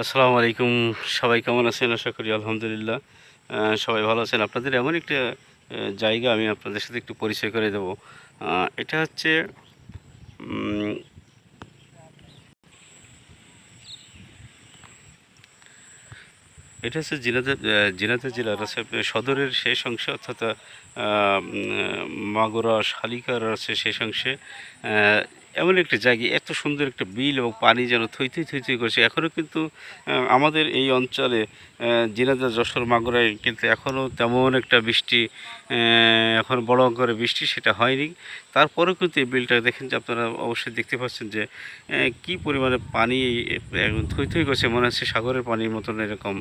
আসসালামু আলাইকুম, সবাই কেমন আছেন? আশা করি আলহামদুলিল্লাহ। সবাই ভালো আছেন। আপনাদের এমন একটা জায়গা আমি আপনাদের সাথে একটু পরিচয় করে দেবো। এটা হচ্ছে এটা হচ্ছে জিনাদা জিনাদা জেলার আছে সদরের শেষ অংশে, অর্থাৎ মাগুরা শালিকার আছে শেষ অংশে। এমন একটা জায়গা, এত সুন্দর একটা বিল এবং পানি যেন থই থই থই থই করছে। এখনও কিন্তু আমাদের এই অঞ্চলে জিনাদা যশোর মাগুরায় কিন্তু এখনও তেমন একটা বৃষ্টি এখন বড় করে বৃষ্টি সেটা হয়নি। তারপরেও কিন্তু এই বিলটা দেখেন যে আপনারা অবশ্যই দেখতে পাচ্ছেন যে কি পরিমাণে পানি থই থই করছে। মনে হচ্ছে সাগরের পানির মতন এরকম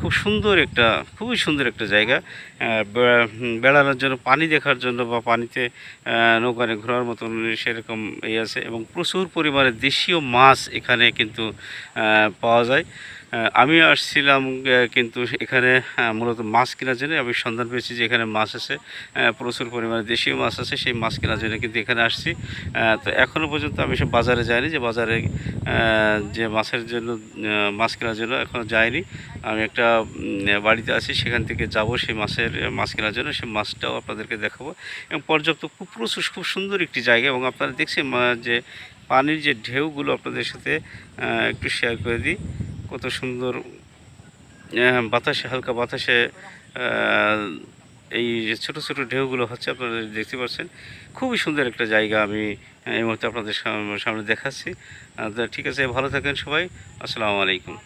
খুব সুন্দর একটা, খুবই সুন্দর একটা জায়গা। বেড়ানোর জন্য, পানি দেখার জন্য বা পানিতে নৌকানে ঘোরার মতন সেরকম এই আছে এবং প্রচুর পরিমাণে দেশীয় মাছ এখানে কিন্তু পাওয়া যায়। আমি আসছিলাম কিন্তু এখানে মূলত মাছ কেনার জন্য আমি সন্ধান পেয়েছি যে এখানে মাছ আছে প্রচুর পরিমাণে দেশীয় মাছ আছে, সেই মাছ কেনার জন্য কিন্তু এখানে আসছি। তো এখনও পর্যন্ত আমি সব বাজারে যাইনি, যে বাজারে যে মাছের জন্য মাছ কেনার জন্য এখনও যাইনি। আমি একটা বাড়িতে আছি, সেখান থেকে যাব সেই মাছের, মাছ কেনার জন্য, সেই মাছটাও আপনাদেরকে দেখাবো। এবং পর্যাপ্ত খুব প্রচুর, খুব সুন্দর একটি জায়গা, এবং আপনারা দেখছেন যে পানির যে ঢেউগুলো আপনাদের সাথে একটু শেয়ার করে দিই। কত সুন্দর বাতাসে হালকা বাতাসে এই যে ছোটো ছোটো ঢেউগুলো হচ্ছে আপনারা দেখতে পাচ্ছেন। খুবই সুন্দর একটা জায়গা আমি এই মুহূর্তে আপনাদের সাম- সামনে দেখাচ্ছি। আহ, ঠিক আছে ভালো থাকেন সবাই। আসসালামু আলাইকুম।